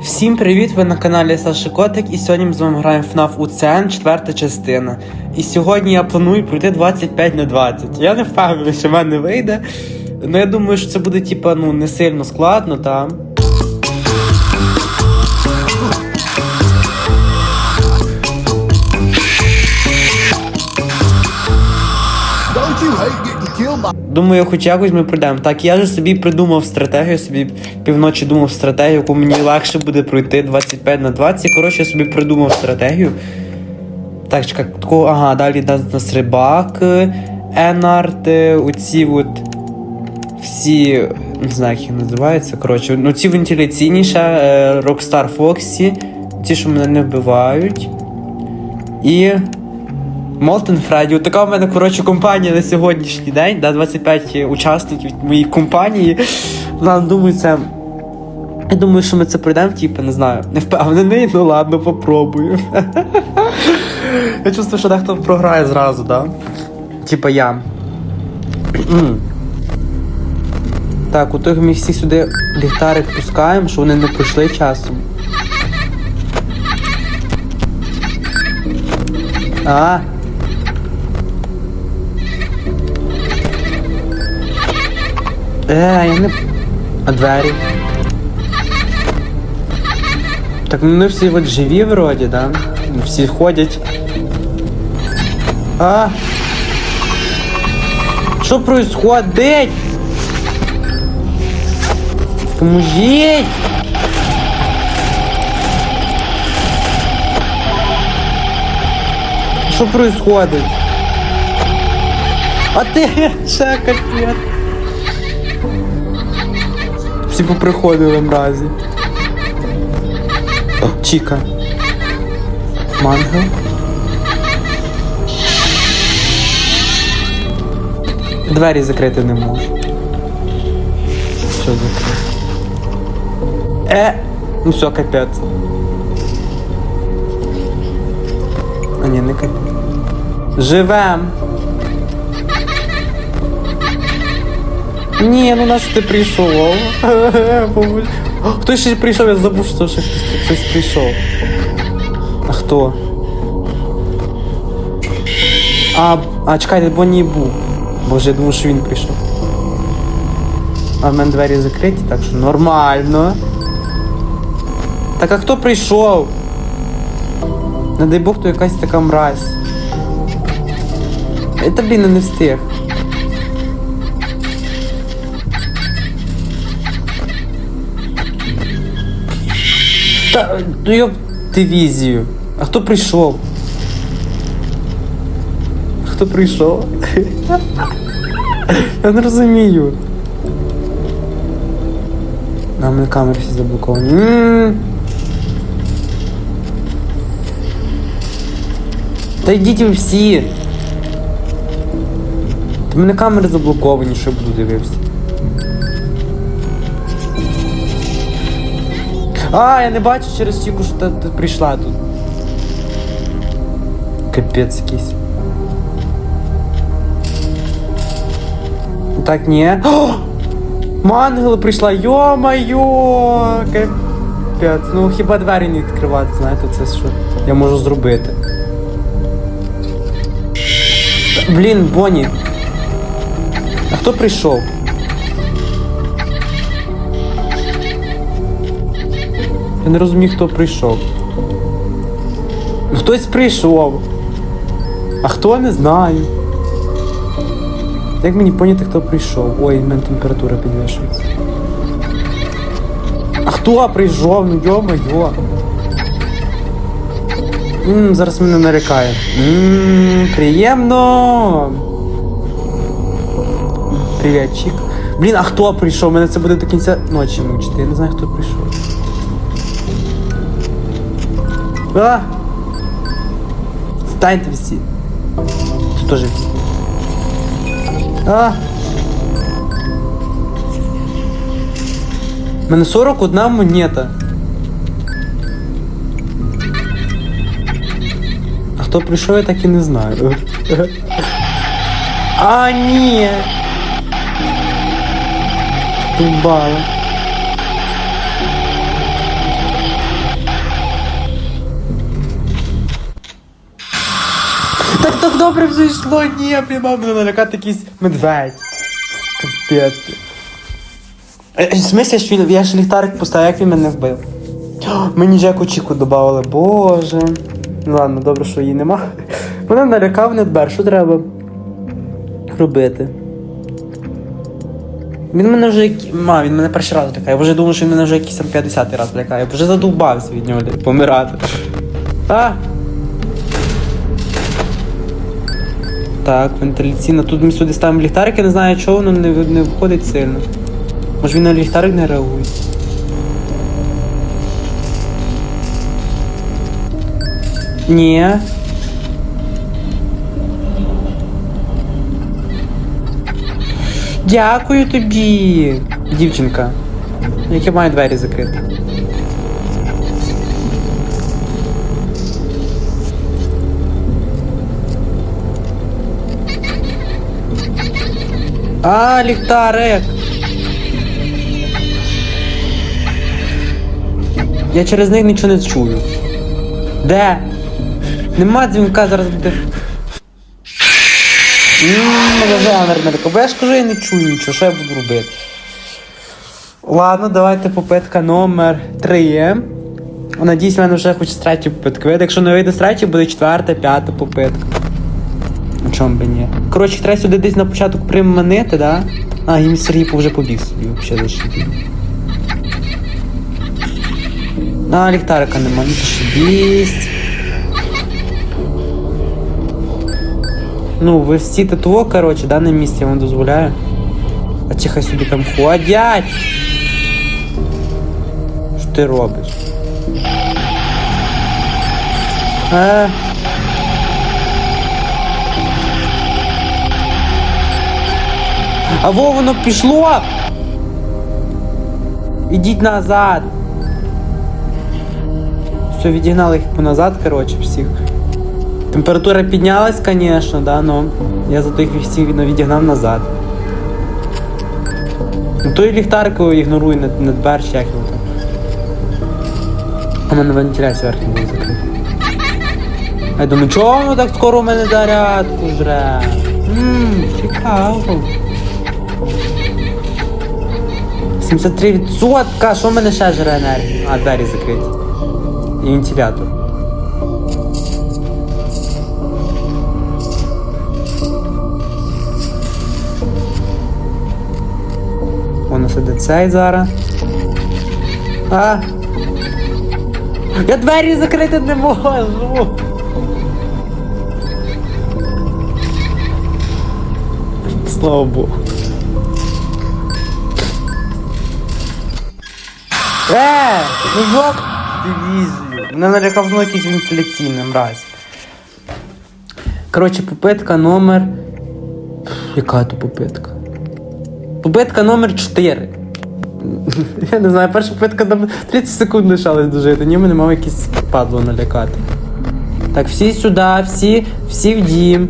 Всім привіт! Ви на каналі Саша Котик, і сьогодні ми з вами граємо FNAF UCN, четверта частина. І сьогодні я планую пройти 25 на 20. Я не впевнений, що в мене вийде. Ну я думаю, що це буде типа ну не сильно складно, та. Думаю, хоч якось ми пройдемо. Так, я же собі придумав стратегію, собі півночі думав стратегію, яку мені легше буде пройти 25 на 20. Коротше, я собі придумав стратегію. Так, чекай, такого, ага, далі у нас рибак, Енарт, е, оці от всі, не знаю, як їх називаються. Коротше, ну ці вентиляційніше, е, Rockstar Foxy, ті, що мене не вбивають. І. Молтен Фредді. Така в мене, коротше, компанія на сьогоднішній день, да, 25 учасників моєї компанії. Ну, думаю, це. Я думаю, що ми це пройдемо, типу, не знаю. Не впевнений, ну ладно, попробую. Я чувствую, що дехто програє зразу, да? Типа я. так, у тих ми всі сюди ліхтарик пускаємо, що вони не пройшли часом. А. Е, я не. А двері. Так ну вони всі от живі вроді, да? Ну, Всі ходять. А. Що происходить? Поможіть! Що происходит? А ти ще капець. Всі поприходили мразі. Чіка. Манго. Двері закрити не можу. Що закрити? Е! Ну все, капець. А ні, не капець. Живем! Ні, ну на що ти прийшов? Поможи. О, Хтось ще прийшов, я забув, що ще хтось, прийшов. А хто? А, а чекайте, бо не був. Боже, я думав, що він прийшов. А в мене двері закриті, так що нормально. Так а хто прийшов? Не дай Бог, то якась така мразь. Это, блін, не встиг. Та, ну йоп дивізію. А хто прийшов? Хто прийшов? Я не розумію. На мене камери всі заблоковані. М. Та йдіть ви всі. Та мене камери заблоковані, що я буду дивився. А, я не бачу через тільки, що ти, ти прийшла тут. Капець якийсь. Так, ні. О! Мангела прийшла, йо-майо! Капець. Ну хіба двері не відкривати, знаєте, це що я можу зробити. Та, Блін, Бонні. А хто прийшов? Я не розумію, хто прийшов. Ну, Хтось прийшов. А хто не знаю. Як мені поняти, хто прийшов? Ой, в мене температура підвищується. А хто прийшов? Ну йо-моє. Ммм, зараз мене нарікає. Ммм, приємно. Привітчик. Блін, а хто прийшов? Мене це буде до кінця ночі мучити. Я не знаю, хто прийшов. А! Встаньте всі. Тут теж всі. А! У мене 41 монета. А хто прийшов, я так і не знаю. А, ні! Тумбала. Так добре все йшло, ні, блін, мав мене налякати якийсь медведь. Капець. Е, В смислі, що я ж ліхтарик поставив, як він мене вбив? Мені Джеку Чіку додавали, боже. Ну ладно, добре, що її нема. Мене налякав недбер, що треба робити? Він мене вже як- ма, він мене перший раз лякає. Я вже думав, що він мене вже якийсь там 50 раз лякає. Я Вже задовбався від нього помирати. А! Так, вентиляційна. Тут ми сюди ставимо ліхтарик, я не знаю, чого воно не, не виходить сильно. Може він на ліхтарик не реагує. Ні. Дякую тобі, дівчинка. Яке має двері закрити. А, ліхтарик. Я через них нічого не чую. Де? Нема дзвінка, зараз буде. Америка, бо я ж кажу, я не чую нічого, що я буду робити. Ладно, давайте попитка номер 3. Надіюсь, в мене вже хоч з третьої попитки вийде. Якщо не вийде з третьої, буде четверта, п'ята попитка. А чому би ні? Коротше, треба сюди десь на початок приманити, да? А, і Сергій вже побіг собі, взагалі зашибів. А, ліхтарика нема, ну зашибість. Ну, ви всі ТТО, коротше, да, на місці я вам дозволяю. А ті хай собі там ходять. Що ти робиш? Е. А во воно пішло! Ідіть назад! Все, відігнали їх поназад, коротше, всіх. Температура піднялась, звісно, да, но я зато їх всіх відігнав назад. Ну той ліхтарку ігноруй, не, не дбер, чи як його там. У мене вентиляція верхня була закрита. Я думаю, чого воно так скоро у мене зарядку жре? Ммм, цікаво. 73%, що в мене ще жре енергії? А, двері закриті. І вентилятор. Воно сидить цей зараз. А. Я двері закрити не можу. Слава Богу. Е, ну йоп дивізію. Мене налякав знову якийсь вентиляційний мразь. Коротше, попитка номер. Яка то попитка? Попитка номер 4. Я не знаю, перша попитка там 30 секунд лишалось дожити. Ні, мене мав якийсь падло налякати. Так, всі сюди, всі, всі в дім.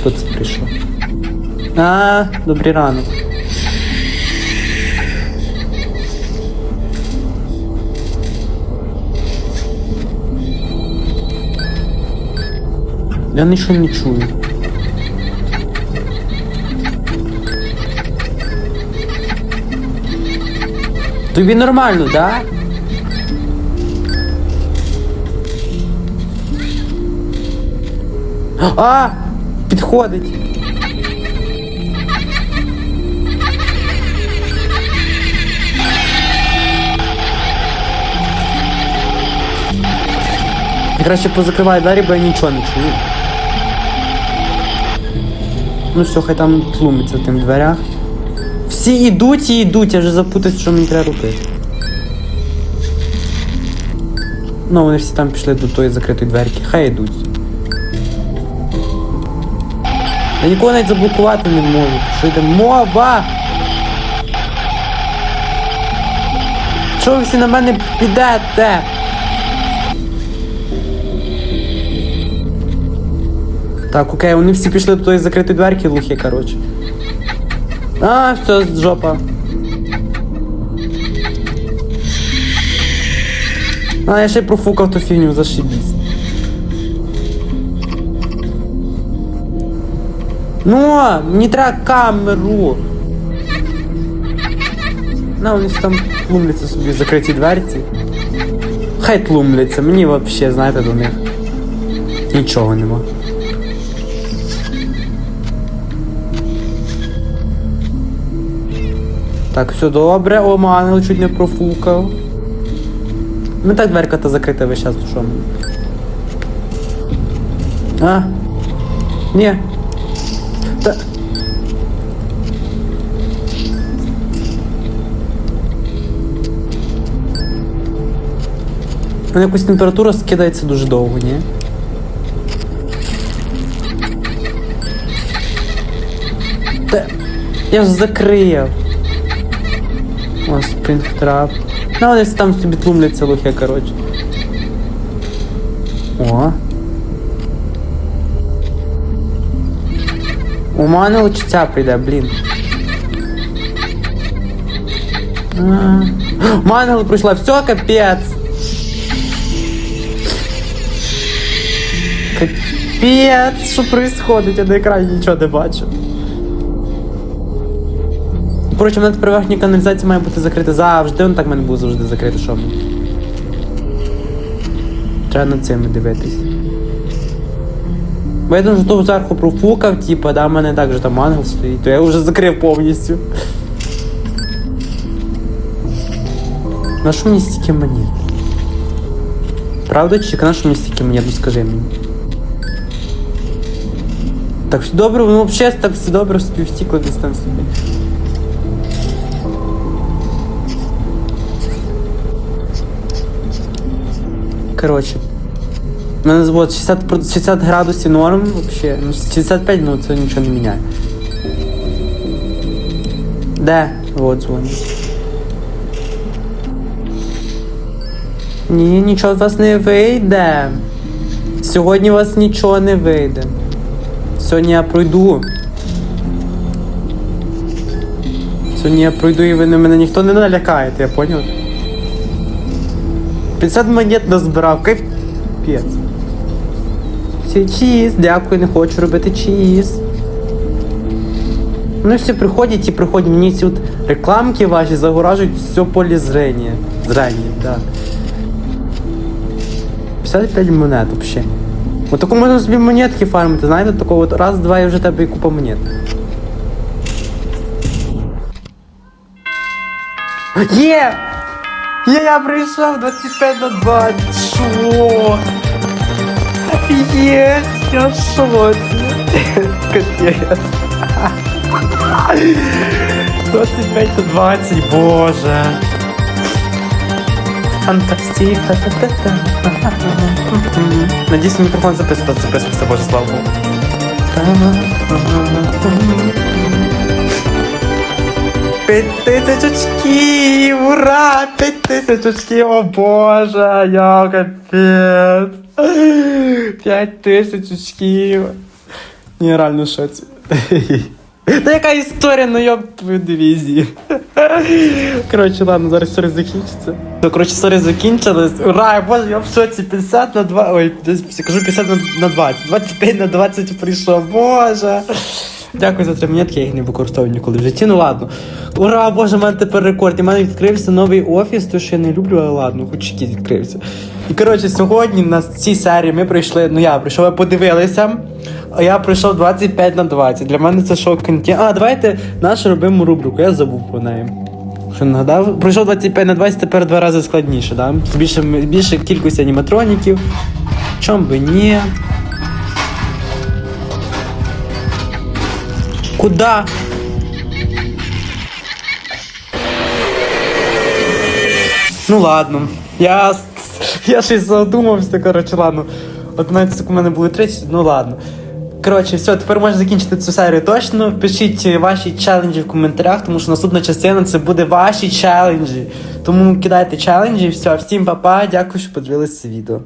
Хто це прийшов? А, добрий ранок. Я нічого не чую. Тобі нормально, да? А! Підходить. Краще позакриваю двері, бо я нічого не чую. Ну все, хай там тлумиться в тим дверях. Всі йдуть і йдуть, я вже запутаюсь, що мені треба робити. Ну, вони всі там пішли до тої закритої дверки. Хай йдуть. Я нікого навіть заблокувати не можу. Що йде мова? Чого ви всі на мене підете? Так, окей, вони всі пішли до тої закритої дверки лухи, коротше. А, все, жопа. А, я ще й профукав ту фігню, зашибісь. Ну, мені треба камеру. На, вони ж там тлумляться собі в закритій дверці. Хай тлумляться, мені взагалі, знаєте, до них. Нічого нема. Так, все добре, о, мангел чуть не профукав. Ну так дверка то закрита весь час, що. А? Ні. Та... У мене якась температура скидається дуже довго, ні? Та... Я ж закрив. О, спринг-трап. Ну, вони там собі тлумляться лохи, коротше. О. У мене лучше ця прийде, блін. А. Мангел прийшла, все, капець. Капець, що происходить? Я на екрані нічого не бачу. Коротше, в мене тепер верхня каналізація має бути закрита завжди. Он так в мене був завжди закритий, що мені. Треба над цими дивитись. Бо я думаю, що то зверху профукав, типа, да, в мене так же там ангел стоїть, то я вже закрив повністю. На що мені стільки монет? Правда чи на що мені стільки монет? Ну скажи мені. Так все добре, ну взагалі так все добре собі втікло десь там собі. Коротше. У мене вот 60, про- 60 градусів норм вообще. Ну, 65, ну це нічого не міняє. Де? Вот дзвонить. Ні, нічого з вас не вийде. Сьогодні у вас нічого не вийде. Сьогодні я пройду. Сьогодні я пройду і ви мене ніхто не налякаєте, я поняв? 50 монет назбирав, капець. Всі чіз, дякую, не хочу робити чіз. Ну і всі приходять і приходять, мені ці от рекламки ваші загоражують все поле зрення. Зрення, так. 55 монет вообще. От таку можна собі монетки фармити, знаєте, такого от раз, два і вже тебе і купа монет. Є, я прийшов 25 на 20. Шо? Офігеть, я в шоці. Капець. 25 на 20, боже. Фантастика. Надіюсь, мікрофон записувати, записувався, боже, слава Богу. П'ять тисяч очків! Ура! П'ять тисяч очків! О боже, я капець! П'ять тисяч очків! Ні, реально шоці. Та яка історія, ну йоп твою дивізію. Коротше, ладно, зараз історія закінчиться. Ну, коротше, історія закінчилась. Ура, боже, я в шоці 50 на 2. Ой, кажу 50 на, на 20. 25 на 20 прийшов, боже. Дякую за три монетки, я їх не використовую ніколи в житті. Ну ладно. Ура, боже, в мене тепер рекорд. І в мене відкрився новий офіс, то що я не люблю, але ладно, хоч якийсь відкрився. І коротше, сьогодні на цій серії ми прийшли. Ну я прийшов, ви подивилися. А я пройшов 25 на 20. Для мене це шок контент. А, давайте нашу робимо рубрику, я забув про неї. Що нагадав? Пройшов 25 на 20, тепер два рази складніше, да? Більше, більше кількості аніматроніків. Чом би ні. Куда? Ну ладно. Я, я щось задумався, коротше, ладно. 11 секунд у мене були 30, ну ладно. Коротше, все, тепер можна закінчити цю серію точно. Пишіть ваші челенджі в коментарях, тому що наступна частина це буде ваші челенджі. Тому кидайте челенджі, все, всім па-па, дякую, що подивилися це відео.